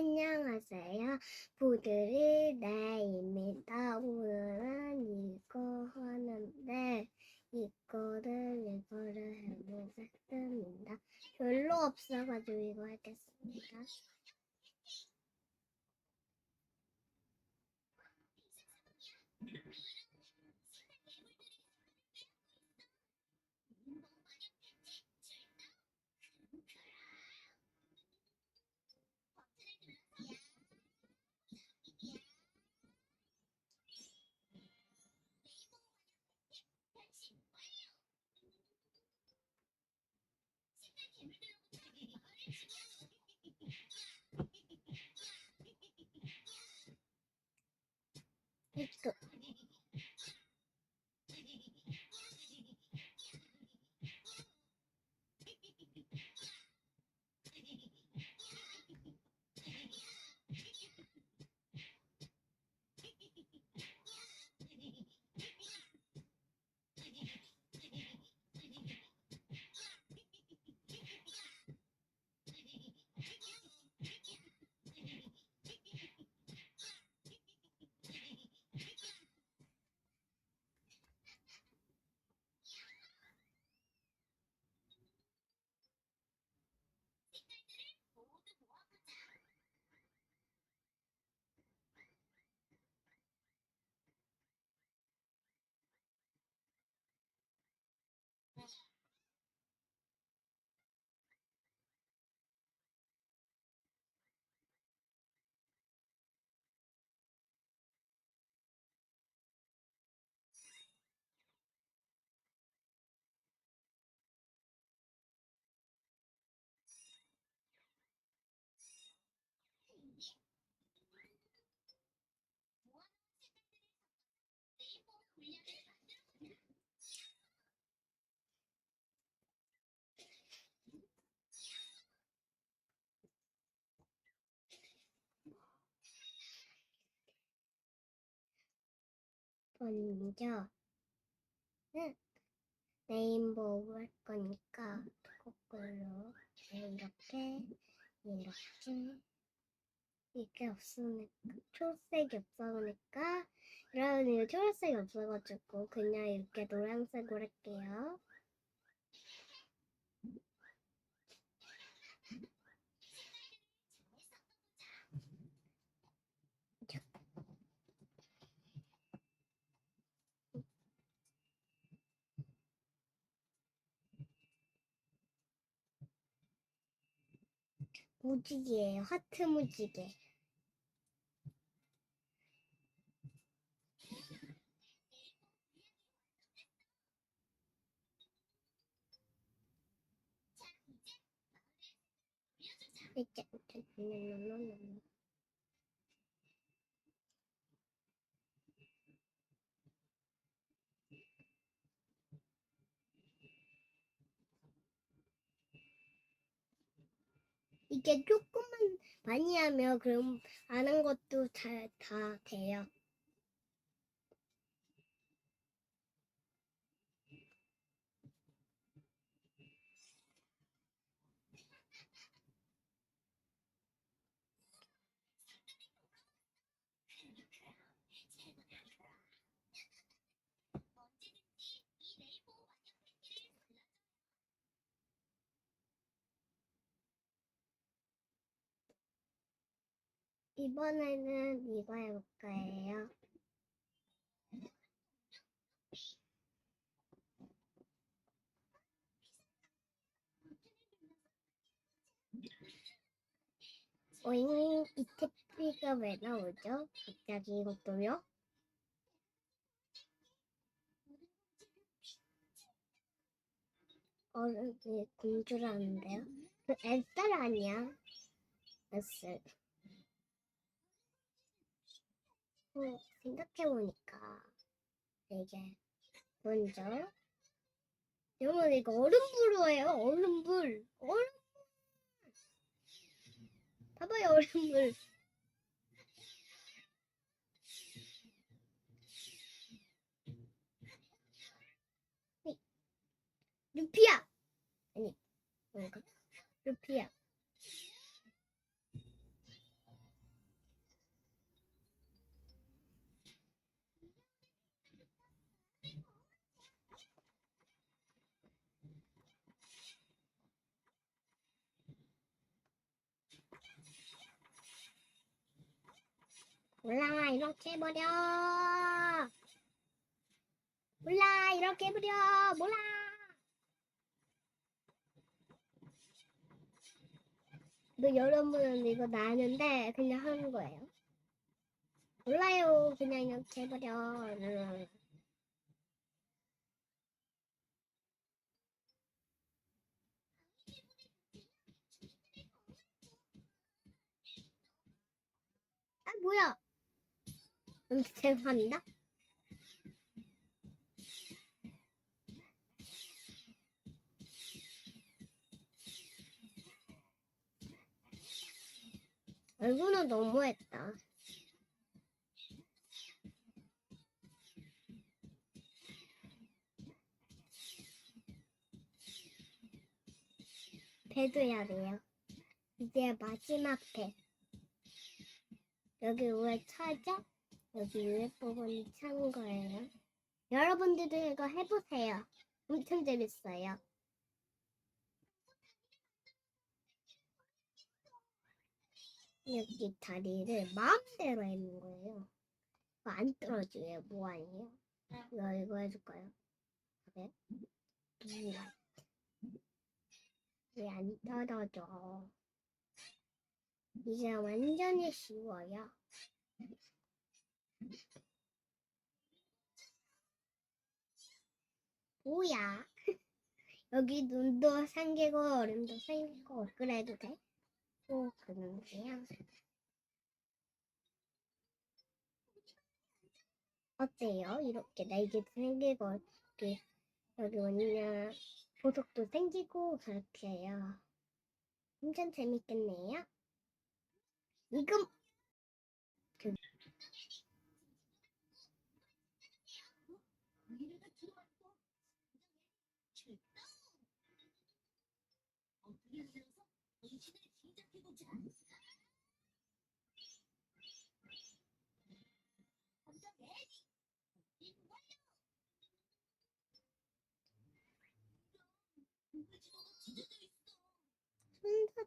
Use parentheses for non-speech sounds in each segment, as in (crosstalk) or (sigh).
안녕하세요. 부들이 네입니다. 오늘은 이거 하는데 이거를 이거를 해보겠습니다. 별로 없어가지고 이거 하겠습니다. 먼저 는 레인보우 할 거니까 거꾸로 이렇게 이렇게. 이게 없으니까 초록색이 없어니까 여러분 이거 초록색이 없어가지고 그냥 이렇게 노란색으로 할게요. 무지개예요. 하트 무지개. 이제 이게 조금만 많이 하면 그럼 아는 것도 잘다 돼요. 이번에는 이거 해볼 거예요. 오잉, 이 택비가 왜 나오죠? 갑자기 이것도요? 어른이 공주라는데요? 그 엘살 아니야? 엘살. 어, 생각해보니까 이게 먼저 여러분 이거 얼음불로 해요 얼음불 얼음 봐봐요 얼음불. 네. 루피야 아니 뭔가? 루피야 몰라 이렇게 해버려. 몰라 이렇게 해버려. 몰라. 너 여러분은 이거 나는데 그냥 하는 거예요? 몰라요. 그냥 이렇게 해버려. 음. 아 뭐야? 음, 죄송합니다. 얼굴은 너무했다. 배도 해야 돼요. 이제 마지막 배. 여기 왜 차죠? 여기 부분이 찬 거예요. 여러분들도 이거 해보세요. 엄청 재밌어요. 여기 다리를 마음대로 해는 거예요. 이거 안 떨어져요. 뭐 아니에요? 이거 이거 해줄까요? 그래? 왜안 떨어져? 이제 완전히 쉬워요. 뭐야? (laughs) 여기 눈도 생기고 얼음도 생기고 그래도 돼? 오 그런데요. 어때요? 이렇게 날개도 생기고 이렇게 여기 뭐냐 보석도 생기고 그렇게 해요. 엄청 재밌겠네요. 이금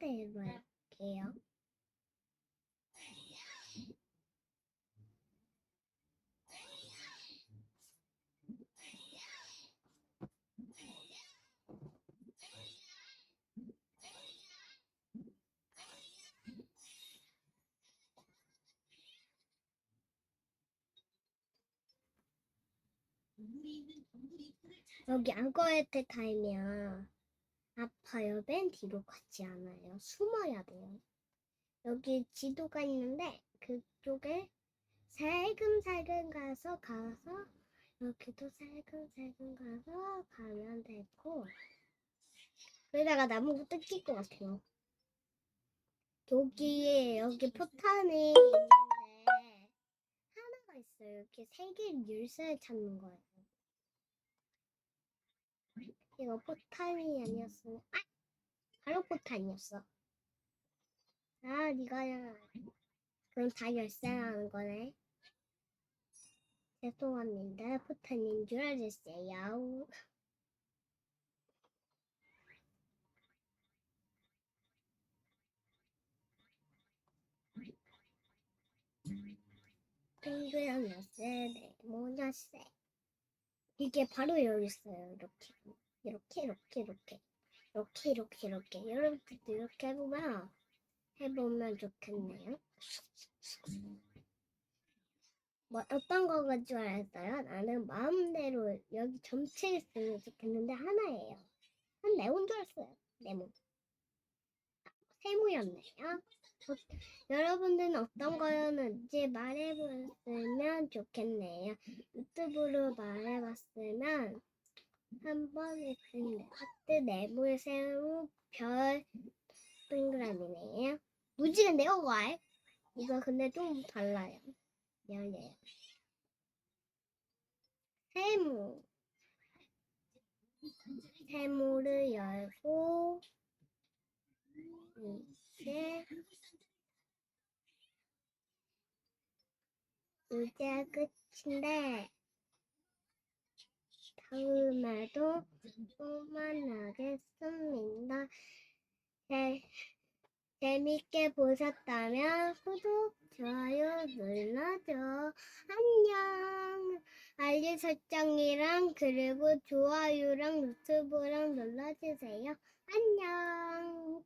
그 순서대로 할게요. 여기 안거에테 타면 아파요. 맨 뒤로 가지 않아요. 숨어야 돼요. 여기 지도가 있는데 그쪽에 살금살금 가서 가서 여기도 살금살금 가서 가면 되고 그러다가 나무부터 낄것 같아요. 여기에 여기 포탄이 있는데 하나가 있어요. 이렇게 세 개를 열쇠 찾는 거예요. 이거 포탄이 아니었으면 아! 바로 포탄이었어. 아, 네가 그럼 다 열쇠라는 거네. 죄송합니다. 포탄인 줄 알았어요. 동그란 열쇠, 네모 열쇠. 이게 바로 있어요. 이렇게. 이렇게 이렇게 이렇게 이렇게 이렇게 이렇게 여러분들도 이렇게 해보면 해보면 좋겠네요. 뭐 어떤 거가 줄 알았어요? 나는 마음대로 여기 전체에 있으면 좋겠는데 하나예요. 한 네모인 줄 알았어요. 네모. 아, 세모였네요. 어, 여러분들은 어떤 거였는지 말해보셨으면 좋겠네요. 유튜브로 말해봤으면 한번 했는데 하트 네모의 세모 별 동그라미네요. 무지개인데요, 와 이거 근데 좀 달라요. 열려요. 세모 세모를 열고 이제 이제 끝인데 다음에도 또 만나겠습니다. 네. 재밌게 보셨다면 구독, 좋아요 눌러줘. 안녕. 알림 설정이랑 그리고 좋아요랑 유튜브랑 눌러주세요. 안녕.